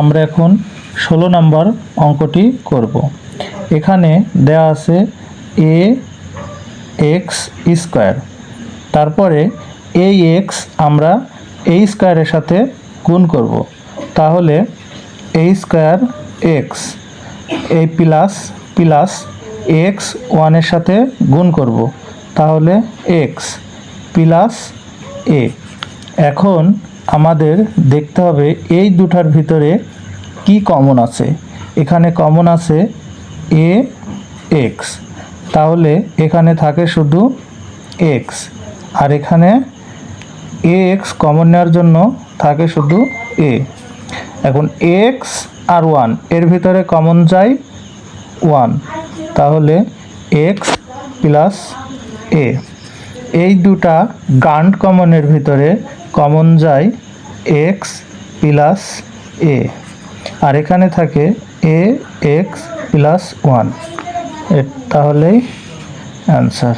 আমরা এখন ষোলো নম্বর অঙ্কটি করব। এখানে দেয়া আছে এ এক্স স্কোয়ার। তারপরে এই এক্স আমরা এই স্কোয়ারের সাথে গুণ করব। তাহলে এই স্কোয়ার এক্স, এই প্লাস প্লাস এক্স ওয়ানের সাথে গুণ করব। তাহলে এক্স প্লাস এ। এখন আমাদের দেখতে হবে এই দুটার ভিতরে কি কমন আছে। এখানে কমন আছে এ এক্স তাহলে এখানে থাকে শুধু এক্স আর এখানে এ এক্স কমন নেওয়ার জন্য থাকে শুধু এ এখন এক্স আর ওয়ানের ভিতরে কমন যায় ওয়ান তাহলে এক্স প্লাস এ এই দুটা গান্ড কমনের ভিতরে কমন যায় এক্স প্লাস এ আর এখানে থাকে এ এক্স প্লাস ওয়ান তাহলেই অ্যান্সার